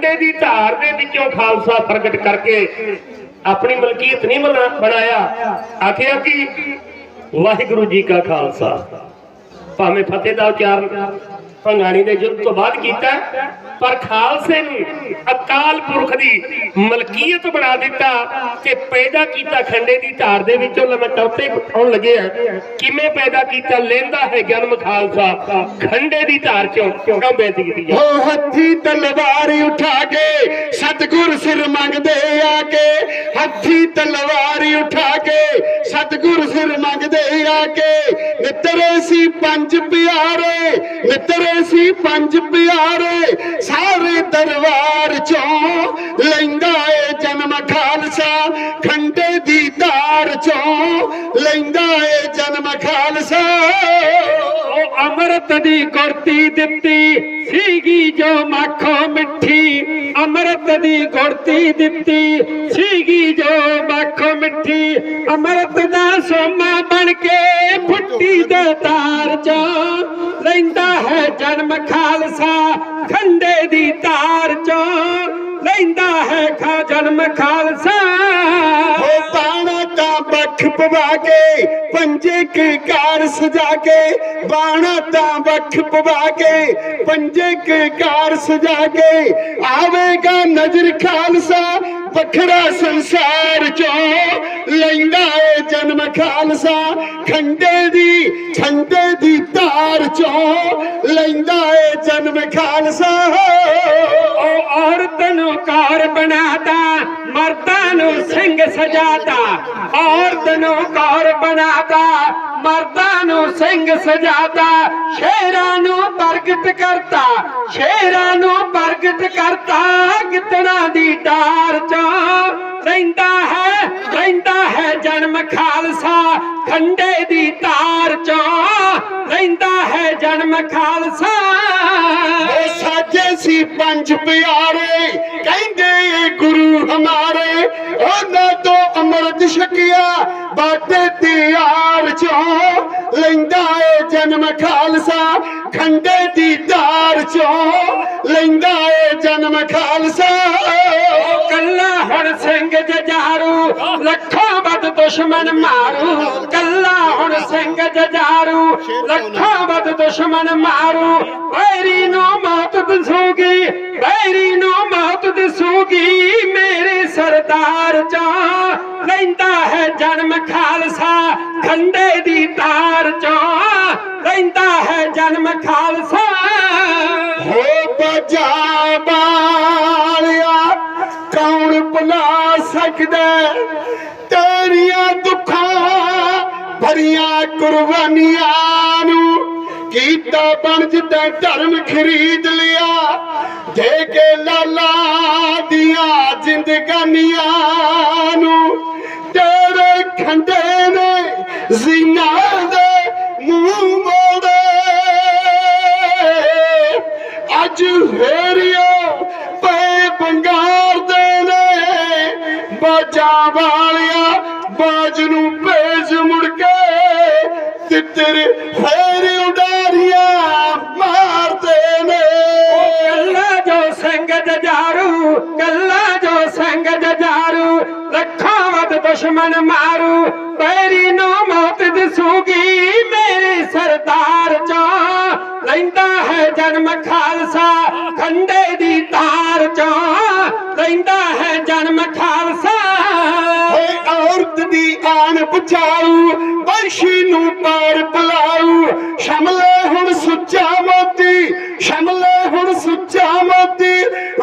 ਖੰਡੇ ਦੀ ਧਾਰ ਦੇ ਵਿੱਚੋਂ ਖਾਲਸਾ ਪ੍ਰਗਟ ਕਰਕੇ ਆਪਣੀ ਮਲਕੀਅਤ ਨਹੀਂ ਬਣਾ- ਬਣਾਇਆ। ਆਖਿਆ ਕਿ ਵਾਹਿਗੁਰੂ ਜੀ ਕਾ ਖਾਲਸਾ। ਭਾਵੇਂ ਫਤਿਹ ਦਾ ਉਚਾਰਨ ਭੰਗਾਣੀ ਦੇ ਯੁੱਧ ਤੋਂ ਬਾਅਦ ਕੀਤਾ ਪਰ ਖਾਲਸੇ ਨੂੰ ਅਕਾਲ ਪੁਰਖ ਦੀ ਮਲਕੀਅਤ ਬਣਾ ਦਿੱਤਾ ਤੇ ਪੈਦਾ ਕੀਤਾ ਖੰਡੇ ਦੀ ਧਾਰ ਦੇ ਵਿੱਚੋਂ ਲੰਮੇ ਚੌਥੇ ਆਉਣ ਲੱਗੇ ਆ। ਕਿਵੇਂ ਪੈਦਾ ਕੀਤਾ? ਲੈਂਦਾ ਹੈ ਜਨਮ ਖਾਲਸਾ। ਖੰਡੇ ਦੀ ਧਾਰ ਚੋਂ ਕਿਉਂ ਬੇਨਤੀ ਕੀਤੀ ਹੋ? ਹੱਥੀ ਤਲਵਾਰ ਉਠਾ ਕੇ ਸਤਗੁਰ ਸਿਰ ਮੰਗਦੇ ਆ ਕੇ, ਹੱਥੀ ਤਲਵਾਰ ਉਠਾ ਕੇ ਸਤਗੁਰ ਸਿਰ ਮੰਗਦੇ ਆ ਕੇ। ਨਿਤਰੇ ਸੀ ਪੰਜ ਪਿਆਰੇ ਨਿਤਰੇ ਸੀ ਪੰਜ ਪਿਆਰੇ। ਸਾਰੇ ਦਰਬਾਰ ਚੋਂ ਲੈਂਦਾ ਏ ਜਨਮ ਖਾਲਸਾ। ਖੰਡੇ ਦੀ ਧਾਰ ਚੋਂ ਲੈਂਦਾ ਏ ਜਨਮ ਖਾਲਸਾ। ਉਹ ਅੰਮ੍ਰਿਤ ਦੀ ਗੁਰਤੀ ਦਿੱਤੀ ਸੀਗੀ ਜੋ ਮੱਖੋ ਮਿੱਠੀ ਅੰਮ੍ਰਿਤ ਦੀ ਗੁੜਤੀ ਦਿੱਤੀ। ਸੀਗੀ ਜੋ ਮੱਖੋ ਮਿੱਠੀ ਅੰਮ੍ਰਿਤ ਦਾ ਸੋਮਾ ਬਣ ਕੇ ਫੁੱਟੀ ਦੇ ਤਾਰ ਚੋਂ। ਲੈਂਦਾ ਹੈ ਜਨਮ ਖਾਲਸਾ ਖੰਡੇ ਦੀ ਤਾਰ ਚੋਂ। ਲੈਂਦਾ ਹੈ ਖਾ ਜਨਮ ਖਾਲਸਾ ਪਵਾ ਕੇ, ਪੰਜੇ ਕੇ ਸਜਾ ਕੇ, ਬਾਣਾ ਤਾਂ ਬੱਖ ਪਵਾ ਕੇ, ਪੰਜੇ ਕੇ ਸਜਾ ਕੇ, ਆਵੇਗਾ ਨਜ਼ਰ ਖਾਲਸਾ, ਵੱਖਰਾ ਸੰਸਾਰ ਚੋਂ ਲੈਂਦਾ ਏ ਜਨਮ ਖਾਲਸਾ। ਖੰਡੇ ਦੀ ਛੰਡੇ ਦੀ ਧਾਰ ਚੋਂ ਲੈਂਦਾ ਏ ਜਨਮ ਖਾਲਸਾ। ਉਹ ਔਰਤ ਨੂੰ ਕਾਰ ਬਣਾਤਾ, ਮਰਦਾਂ ਨੂੰ ਸਿੰਘ ਸਜਾਤਾ। ਔਰਤ ਨੂੰ ਕੌਰ ਬਣਾਤਾ, ਮਰਦਾਂ ਨੂੰ ਸਿੰਘ ਸਜਾਤਾ। ਸ਼ੇਰਾਂ ਨੂੰ ਪ੍ਰਗਟ ਕਰਤਾ, ਸ਼ੇਰਾਂ ਨੂੰ ਪ੍ਰਗਟ ਕਰਤਾ। ਗਿੱਦੜਾਂ ਦੀ ਡਾਰ ਚੋਂ ਰਹਿੰਦਾ ਹੈ ਰਹਿੰਦਾ ਹੈ ਜਨਮ ਖਾਲਸਾ। ਖੰਡੇ ਦੀ ਤਾਰ ਚੋਂ ਰਹਿੰਦਾ ਹੈ ਜਨਮ ਖਾਲਸਾ। ਸੀ ਪੰਜ ਪਿਆਰੇ ਕਹਿੰਦੇ ਗੁਰੂ ਹਮਾਰੇ, ਉਹਨਾਂ ਤੋਂ ਅੰਮ੍ਰਿਤ ਛਕਿਆ, ਬਾਟੇ ਤਿਆਰ ਚੋਂ ਲੈਂਦਾ ਏ ਜਨਮ ਖਾਲਸਾ, ਖੰਡੇ ਦੀ ਧਾਰ ਚੋਂ ਲੈਂਦਾ ਏ ਜਨਮ ਖਾਲਸਾ। ਕੱਲਾ ਹੁਣ ਸਿੰਘ ਜਜਾਰੂ, ਲੱਖਾਂ ਦੁਸ਼ਮਣ ਮਾਰੂ, ਕੱਲਾ ਹੁਣ ਸਿੰਘ ਜਜਾਰੂ, ਲੱਖਾਂ ਵੱਧ ਦੁਸ਼ਮਣ ਮਾਰੂ। ਵੈਰੀ ਨੂੰ ਮੌਤ ਦਸੂਗੀ ਵੈਰੀ ਨੂੰ ਮੌਤ ਦਸੂਗੀ, ਮੇਰੇ ਸਰਦਾਰ ਚੋਂ। ਲੈਂਦਾ ਹੈ ਜਨਮ ਖਾਲਸਾ ਖੰਡੇ ਦੀ ਤਾਰ ਚੋਂ। ਲੈਂਦਾ ਹੈ ਜਨਮ ਖਾਲਸਾ। ਹੋ ਬਜਾ ਬਾਲਿਆ ਕੌਣ ਭੁਲਾ ਸਕਦਾ? ਤੇਰੀਆਂ ਦੁੱਖਾਂ, ਭਰੀਆਂ ਕੁਰਬਾਨੀਆਂ ਨੂੰ ਕੀਤਾ ਬਣ ਜਿੱਦਾਂ ਧਰਮ ਖਰੀਦ ਲਿਆ। ਦੇ ਕੇ ਲਾਲਾ ਦੀਆਂ ਜ਼ਿੰਦਗਾਨੀਆਂ ਨੂੰ ਤੇਰੇ ਖੰਡੇ ਨੇ ਜ਼ੀਨਾ ਬਾਜਾ ਵਾਲਿਆ, ਬਾਜ ਨੂੰ ਭੇਜ ਮੁੜ ਕੇ। ਤਿੱਤਰ ਫੇਰ ਉਡਾਰੀਆਂ ਮਾਰਦੇ ਨੇ। ਕੱਲਾ ਜੋ ਸਿੰਘ ਜਜਾਰੂ, ਕੱਲਾ ਜੋ ਸਿੰਘ ਜਜਾਰੂ, ਲੱਖਾਂ ਵੱਧ ਦੁਸ਼ਮਣ ਮਾਰੂ, ਪੈਰੀ ਨੂੰ ਮੌਤ ਦਸੂਗੀ ਮੇਰੇ ਸਰਦਾਰ ਚੋਂ। ਲੈਂਦਾ ਹੈ ਜਨਮ ਖਾਲਸਾ ਖੰਡੇ ਦੀ ਤਾਰ ਚੋਂ। ਲੈਂਦਾ ਹੈ ਜਨਮ ਖਾਲਸਾ ਆਣ ਬਚਾਊ ਨੂੰ ਪਾਰ ਪਲਾਊ ਸ਼ਮਲੇ ਹੁਣ ਸੁੱਚਾ ਮੋਤੀ, ਸ਼ਮਲੇ ਹੁਣ ਸੁੱਚਾ ਮੋਤੀ,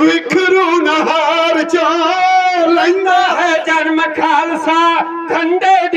ਵਿਖਰੂ ਨਹਾਰ ਚਾ। ਲੈਂਦਾ ਲੈਂਦਾ ਹੈ ਜਨਮ ਖਾਲਸਾ, ਖੰਡੇ